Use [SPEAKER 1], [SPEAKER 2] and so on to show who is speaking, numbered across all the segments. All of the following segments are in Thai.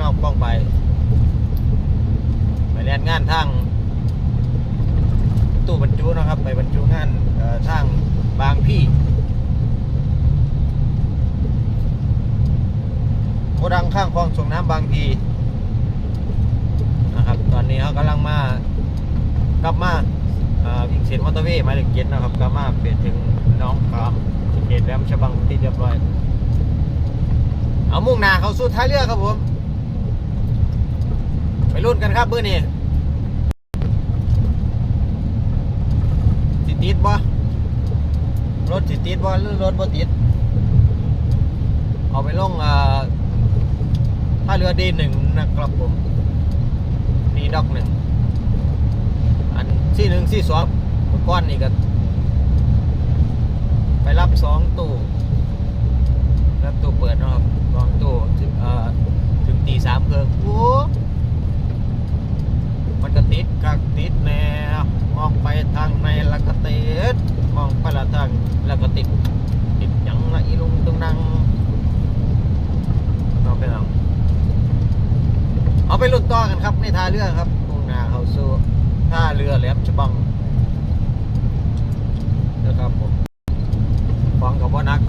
[SPEAKER 1] น้องป้องไป ไปเรียนงานทางตู้บรรจุนะครับ ไปบรรจุงานเอ่อทางบางพี่โกดังข้างคลองส่งน้ำบางพีนะครับ ตอนนี้เขากำลังมากลับมาอ่อวิ่งเส้นมอเตอร์เวย์หมายเลขเจ็ดนะครับกลับมาเปลี่ยนถึงน้องขามเขตแหลมฉบังที่เรียบร้อย เอามุ่งหน้าเขาสู่ท้ายเรือครับผม รุ่นกันครับเบื่อนี้ติดติดบ่รถติดติดบ่หรือรถบ่ติด เอาไปลงอ่อท่าเรือดีหนึ่งนะครับผมดีด็อกหนึ่งอันที่หนึ่งที่สองก้อนนี่ก็ไปรับสองตู้รับตู้เปิดนะครับลองตู้ถึงเอ่อถึงตีสามเพิ่งโอ้ มันก็ติดกักติดแนวมองไปทางในแล้วก็ติดมองไปละทางแล้วก็ติดติดยังละอีลุงตรงนังเราไปลองเอาไปลุ้นต่อกันครับในท่าเรือครับมุ่งหน้าเข้าสู่ท่าเรือแหลมฉบังนะครับผมฟังกับว่านัก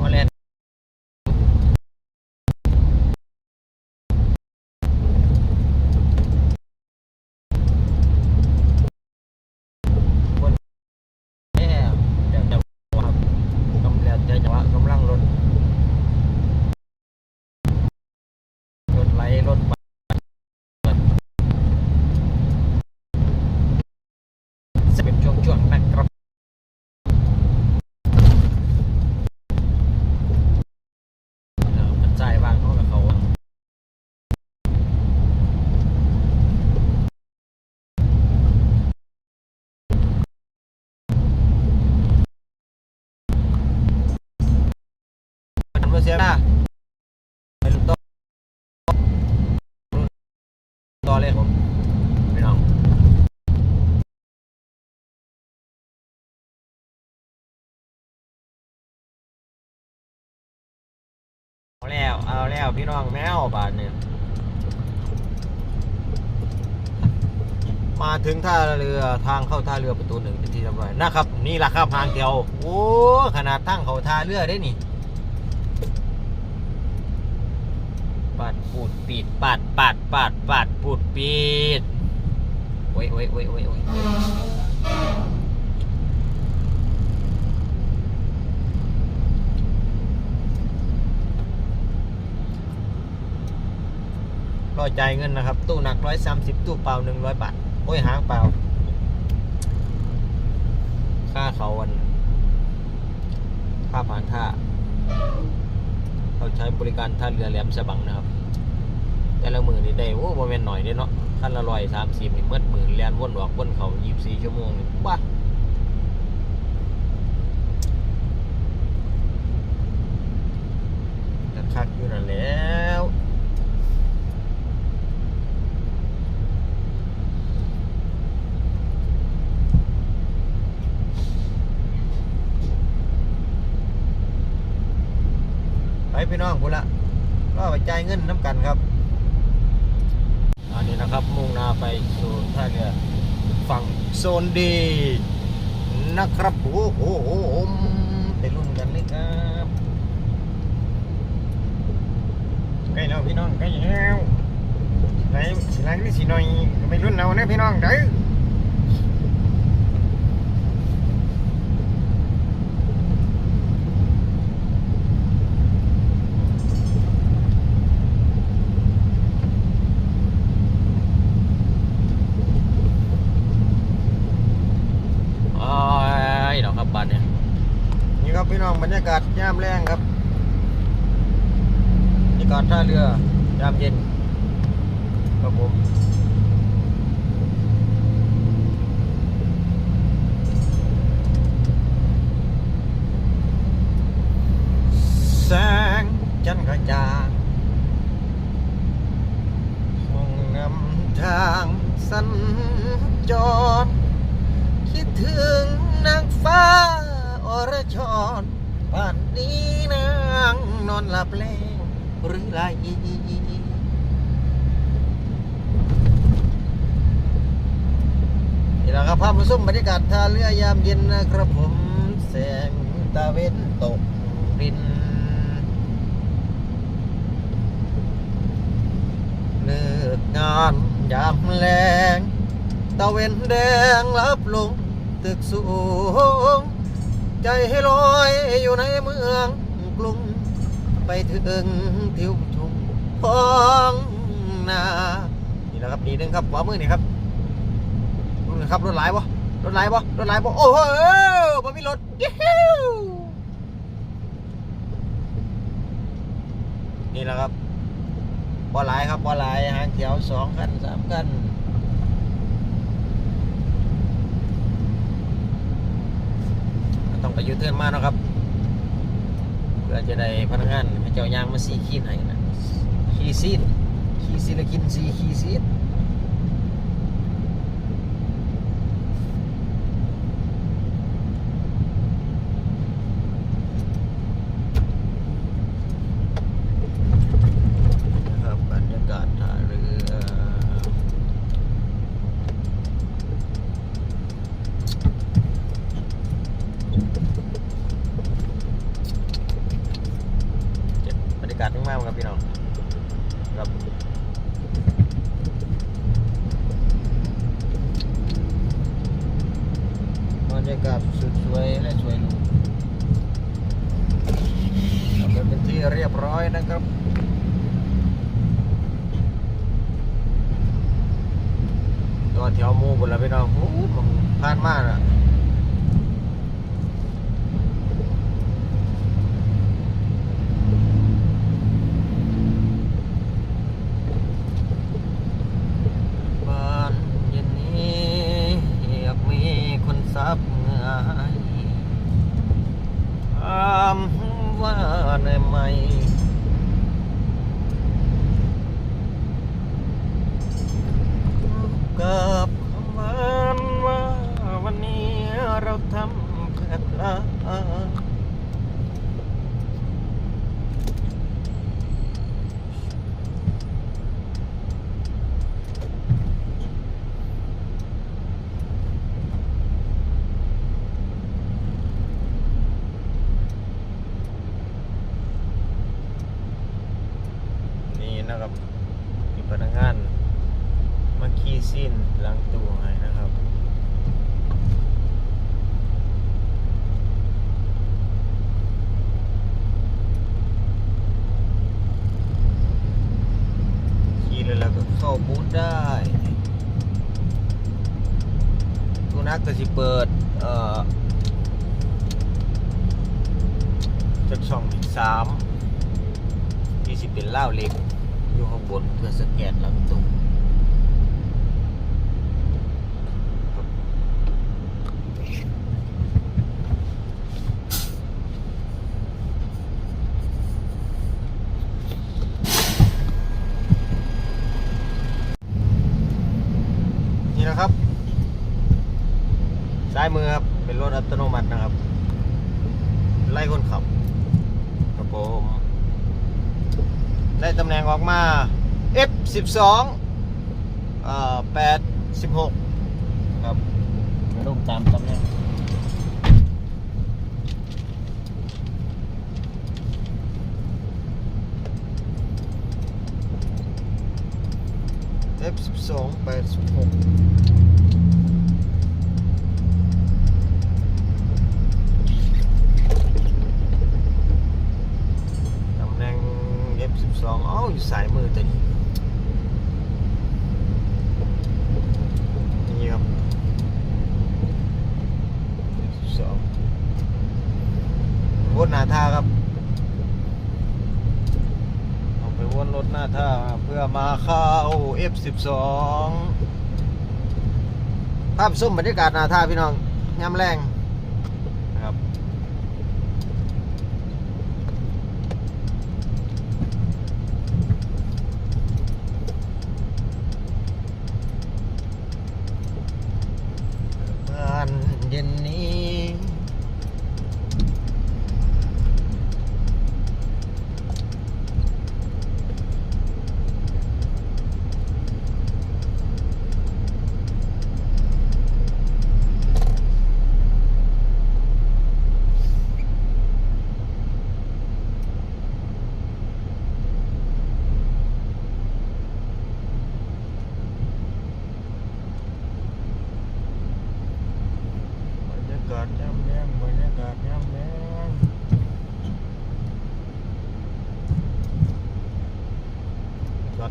[SPEAKER 1] ฮอลแลนด์คนแย่เดี๋ยวจะครับกำลังจะจังหวะกำลังรถ รถไหลรถบัสจะเป็นช่วงๆนะครับเอ่อปัจจัยบางเขากับเขาอะมันบ่เสียหน้าไปลุ้นต่อลุ้นต่อเลยผมพี่น้องเอาแล้ว เอา แล้วพี่น้องแมวบาทเนี่ยมาถึงท่าเรือทางเข้าท่าเรือประตูหนึ่งเป็นที่เรียบร้อยนะครับ นี่แหละครับหางเดียวโอ้ขนาดทั้งเขาท่าเรือได้นี่ปาดปูดปีดปาดปาดปาดปาดปูดปีดโอ้ยโอ้ยโอ้ยโอ้ยโอ้ย รอจ่ายเงินนะครับ ตู้หนักร้อยสามสิบตู้เปล่าหนึ่งร้อยบาทโอ้ยหางเปล่า ค่าเขาวันค่าผ่านท่า เราใช้บริการท่าเรือแหลมฉบังนะครับ แต่ละมือนี่ได้โอ้โมเมนหน่อยเด้เนาะขั้นละร้อยสามสิบนี่เมื่อหมือเรียนว่นออกว่นเขายี่สิบสี่ชั่วโมงนี่ว้าคักอยู่นั่นแหล้ว ไป พี่น้องพุ่นละก็ไปจ่ายเงินน้ำกันครับ อันนี้นะครับมุ่งหน้าไปสู่ท่าเรือฝั่งโซนดีนะครับโอ้โหโอ้โหไปรุ่นกันเลยครับใกล้แล้วพี่น้องใกล้แล้วไหนสิไหนนี่สิหน่อยไปรุ่นเอาเนะพี่น้องเด้อายดอกครับบ้านเนี่ยนี่ค รับรรยากาศยามแรงครับบรรยากาศท่าเรือยามเย็นครับผมแสงจันทร์กระจ่างห้องนำทางสัญจร คิดถึงนางฟ้าอรชร ป่านนี้นางนอนหลับแลงหรือไรนี่แหละครับภาพมาส้มบรรยากาศท่าเรือยามเย็นนะครับผมแสงตะเวนตกดินเลิกงานยามแรงตะเวนแดงลับลงตึกสูง ใจให้ลอยอยู่ในเมืองกรุง ไปถึงทิวทุ่งท้องนานี่นะครับนี่หนึงครับขวามือนี่ครับนู่นะครับรถไหลายบ่รถไหลายบ่รถไหลายบ่โอ้โหบ่มีรถนี่แหละครับบ่หลายครับบ่หลายหางเขียวสองคันสามคันต้อง ไปยูเทิร์นมาเนาะครับเพื่อจะได้พนักงานให้เจ้ายางมาซีขีนให้นะขีซีดขีซีละกินซีขีซีด ตัวแถวมูบนละพี่น้องโอ้โหมันผ่านมากอะมันยินดีอยากมีคนซับเงื่อให้อามว่าในไหมกับคำมันว่าวันนี้เราทำเพื่อใคร นี่นะครับ มีพนักงานมาคีย์สิ้นล้างตัวให้นะครับคีย์เลยแล้วก็เข้าบูธได้ตัวนักก็สิเปิด เอ่อจากช่องที่สามที่สิเป็นเหล้าเล็ก อยู่ข้างบนเพื่อสแกนหลังตุ้มนี่นะครับ ซ้ายมือครับ เป็นรถอัตโนมัตินะครับ ไล่คนขับ ครับผม ได้ตำแหน่งออกมา F12 เอ่อ86ครับลงตามตำแหน่ง F12 86ต F12 เอ้าอยู่สายมือตัวนี้นี่ครับ F12 วนหน้าท่าครับเอาไปวนรถหน้าท่าเพื่อมาเข้า F12 ภาพส้มบรรยากาศหน้าท่าพี่น้องยามแรง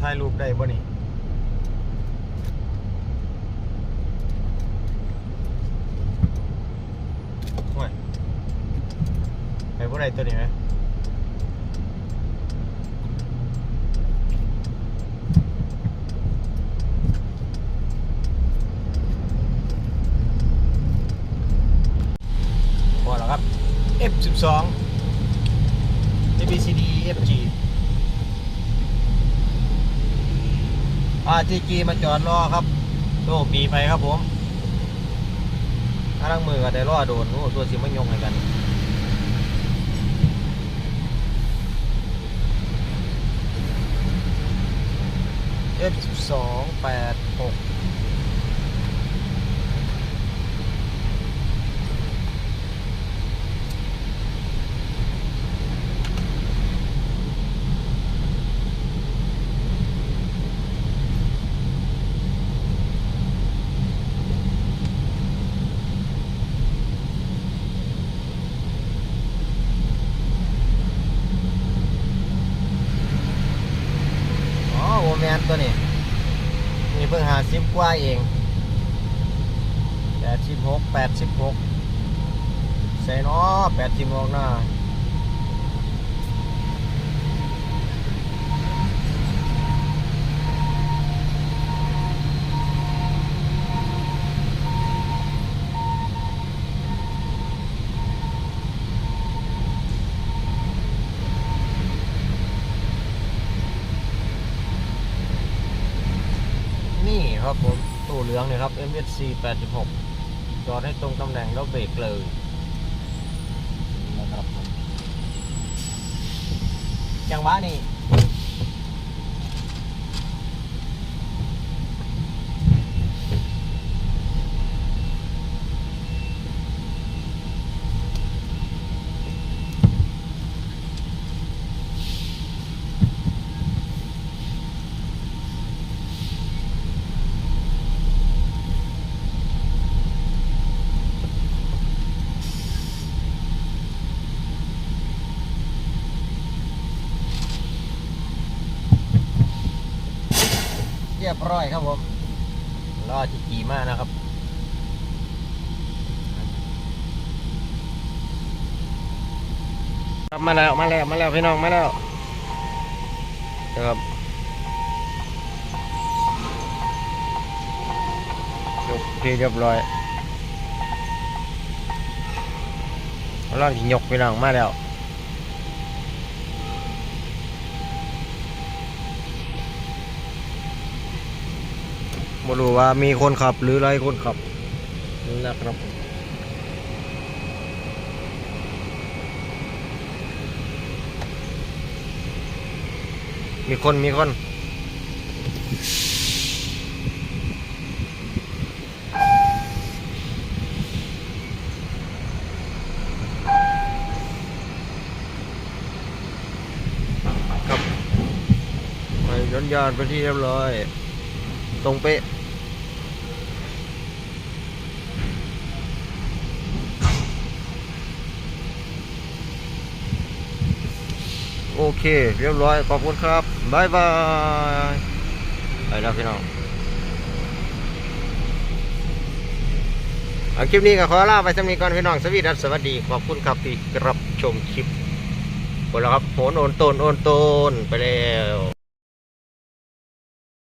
[SPEAKER 1] ถ่ายรูปได้บ่นี่ห่วยไปบ่ได้ตัวนี้ไหมพอแล้วครับ F12 ABCD FG อาทีจีมาจอดรอครับโชคดีไปครับผมถ้าลังมือก็ได้รอโดนโอ้ตัวสิมันยงให้กัน F12 86อ๋อโอแมนตัวนี้ นี่เพิ่งหาสิบกว่าเองแปดสิบหกแปดสิบหกใส่เนาะแปดสิบหกนะนี่ ครับผมตู้เหลืองเนี่ยครับ MSC 86จอดให้ตรงตำแหน่งแล้วเบรกเลยนะครับจังหวะนี่เรียบร้อยครับผมรอจีจีมากนะครับครับมาแล้วมาแล้วมาแล้วพี่น้องมาแล้วนะครับยกที่เรียบร้อยเราลองที่ยกพี่น้องมาแล้ว ไม่รู้ว่ามีคนขับหรือไรคนขับนะครับมีคนมีคนครับไปย้อนยานไปที่เรียบร้อย ตรงเป๊ะ โอ เค เรียบร้อย ขอบคุณครับบายบายไปแล้วพี่น้องคลิปนี้ก็ขอลาไปสำนีก่อนพี่น้องสวีดัสสวัสดี ขอบคุณครับที่รับชมคลิปหมดแล้วครับโหนโอนโตนโอนโตนไปแล้ว